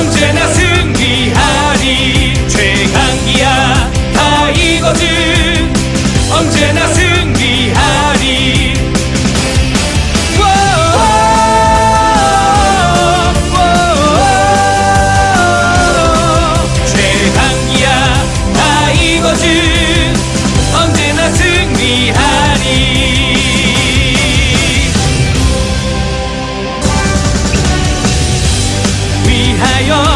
언제나 승리하리. 최강기야 다 이거든 언제나 하여